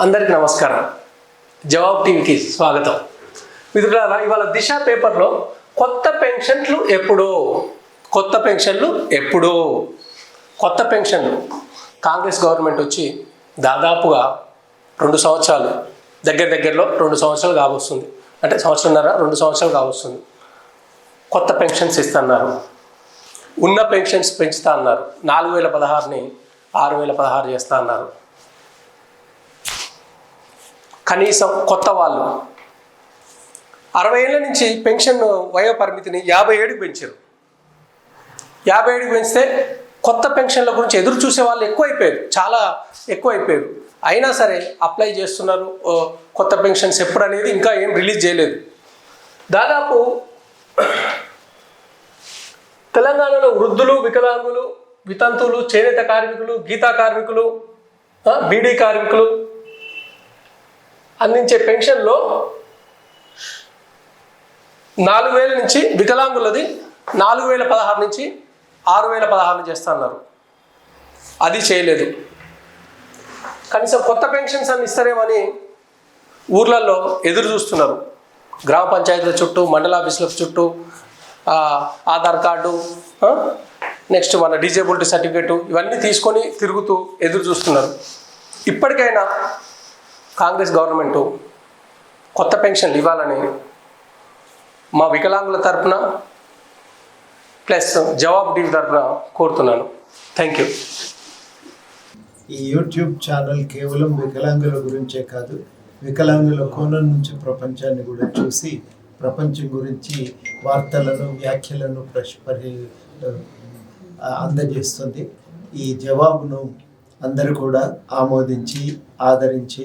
అందరికీ నమస్కారం. జవాబ్ టీవీకి స్వాగతం. మిత్రులారా ఇవాళ దిశ పేపర్లో కొత్త పెన్షన్లు ఎప్పుడో? కొత్త పెన్షన్లు ఎప్పుడో? కొత్త పెన్షన్లు. కాంగ్రెస్ గవర్నమెంట్ వచ్చి దాదాపుగా రెండు సంవత్సరాలు దగ్గర దగ్గరలో రెండు సంవత్సరాలు కావస్తుంది అంటే సంవత్సరంన్నర రెండు సంవత్సరాలు కావస్తుంది కొత్త పెన్షన్స్ ఇస్తున్నారు. ఉన్న పెన్షన్స్ పెంచుతా అన్నారు. నాలుగు వేల పదహారుని ఆరు వేల పదహారు చేస్తా అన్నారు. కనీసం కొత్త వాళ్ళు. అరవై ఏళ్ళ నుంచి పెన్షన్ వయో పరిమితిని యాభై ఏడుకు పెంచారు. యాభై ఏడుకి పెంచితే కొత్త పెన్షన్ల గురించి ఎదురు చూసే వాళ్ళు ఎక్కువైపోయారు. చాలా ఎక్కువైపోయారు. అయినా సరే అప్లై చేస్తున్నారు. కొత్త పెన్షన్స్ ఎప్పుడు అనేది ఇంకా ఏం రిలీజ్ చేయలేదు. దాదాపు తెలంగాణలో వృద్ధులు వికలాంగులు వితంతువులు చేనేత కార్మికులు గీతా కార్మికులు బీడీ కార్మికులు అందించే పెన్షన్లో నాలుగు వేల నుంచి వికలాంగులది నాలుగు వేల పదహారు నుంచి ఆరు వేల పదహారు చేస్తున్నారు. అది చేయలేదు. కనీసం కొత్త పెన్షన్స్ అని ఇస్తారేమని ఊర్లలో ఎదురు చూస్తున్నారు. గ్రామ పంచాయతీల చుట్టూ మండల ఆఫీసుల చుట్టూ ఆధార్ కార్డు నెక్స్ట్ మన డిజేబిలిటీ సర్టిఫికేట్ ఇవన్నీ తీసుకొని తిరుగుతూ ఎదురు చూస్తున్నారు. ఇప్పటికైనా కాంగ్రెస్ గవర్నమెంటు కొత్త పెన్షన్లు ఇవ్వాలని మా వికలాంగుల తరపున ప్లస్ జవాబ్ డీవ్ తరపున కోరుతున్నాను. Thank you. ఈ యూట్యూబ్ ఛానల్ కేవలం వికలాంగుల గురించే కాదు వికలాంగుల కోణం నుంచి ప్రపంచాన్ని కూడా చూసి ప్రపంచం గురించి వార్తలను వ్యాఖ్యలను ప్రశ్ పరి అందజేస్తుంది. ఈ జవాబును అందరూ కూడా ఆమోదించి ఆదరించి